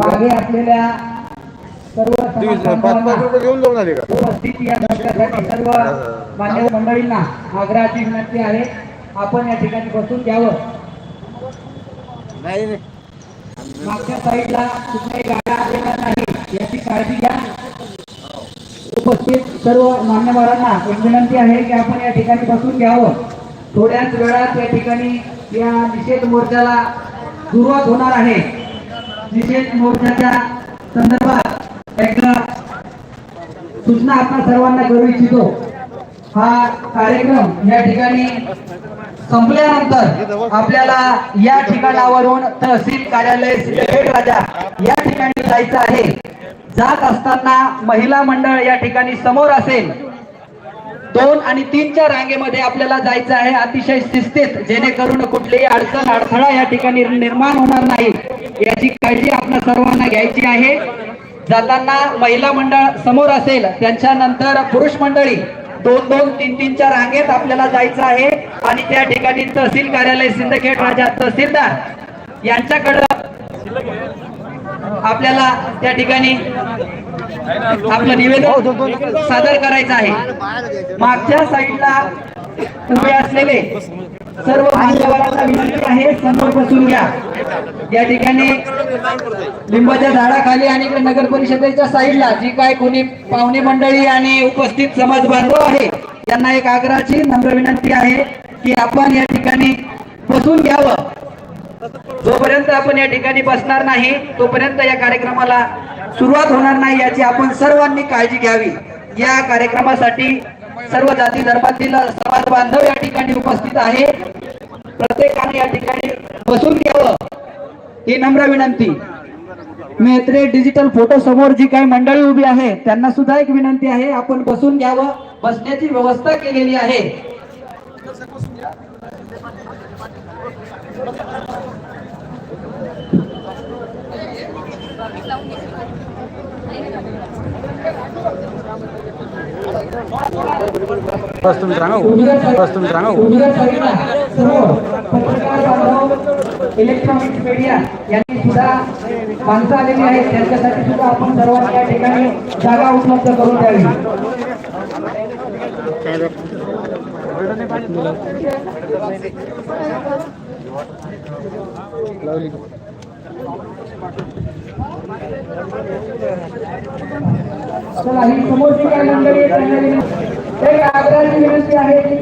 मागे असलेल्या सर्व समाजबांधवांना उपस्थित या सर्व मान्य मंडळींना आग्रहाची विनंती आहे आपण या ठिकाणी बसून घ्यावं. मागच्या साईडला कुठल्याही गाड्या आलेल्या नाही याची काळजी घ्या. उपस्थित सर्व मान्यवरांना एक विनंती आहे की आपण या ठिकाणी बसून घ्यावं. थोड्याच वेळात या ठिकाणी या निषेध मोर्चाला सुरुवात होणार आहे. निषेध मोर्चाच्या संदर्भात एक सूचना आपण सर्वांना करू इच्छितो. हा कार्यक्रम या ठिकाणी संपल्यानंतर आपल्याला या ठिकाणावरून तहसील कार्यालय सिंदखेड राजा या ठिकाणी जायचं आहे. जात असताना महिला मंडळ या ठिकाणी समोर असेल. दोन आणि तीनच्या रांगेमध्ये आपल्याला जायचं आहे. अतिशय शिस्तीत जेणेकरून कुठलीही अडचण अडथळा या ठिकाणी निर्माण होणार नाही. याची काळजी आपल्या सर्वांना घ्यायची आहे. जाताना महिला मंडळ समोर असेल त्यांच्यानंतर पुरुष मंडळी दोन दोन तीन तीनच्या रांगेत आपल्याला जायचं आहे. आणि त्या ठिकाणी तहसील कार्यालय सिंदखेड राजा तहसीलदार यांच्याकडं आपल्याला त्या ठिकाणी आपलं निवेदन सादर करायचं आहे. मागच्या साईडला उभे असलेले सर्व मान्यवरांना विनंती आहे समोर बसून घ्या. या ठिकाणी लिंबाच्या झाडाखाली आणि नगर परिषदेच्या साईडला जी काय कोणी पाहुणे मंडळी आणि उपस्थित समाज बांधव आहे त्यांना एक आग्रहाची नम्र विनंती आहे की आपण या ठिकाणी बसून घ्यावं. जोपर्यंत आपण या ठिकाणी बसणार नाही तोपर्यंत या कार्यक्रमाला सुरुवात होणार नाही याची आपण सर्वांनी काळजी घ्यावी. या कार्यक्रमासाठी सर्व जाती धर्मातील समाज बांधव या ठिकाणी उपस्थित आहे. प्रत्येकाने या ठिकाणी बसून घ्यावं. ही नम्र विनंती. मेत्रे डिजिटल फोटो समोर जी काही मंडळी उभी आहे त्यांना सुद्धा एक विनंती आहे आपण बसून घ्यावं. बसण्याची व्यवस्था केलेली आहे. बस तुम्ही सांगा हो. बस तुम्ही सांगा इलेक्ट्रॉनिक मीडिया यांनी सुद्धा माणसं आलेली आहेत त्यांच्यासाठी सुद्धा आपण सर्वांना या ठिकाणी जागा उपलब्ध करून द्यावी चला ही समोरची काही मंडळी आहे? त्यांना विनंती- एक विनंती आहे की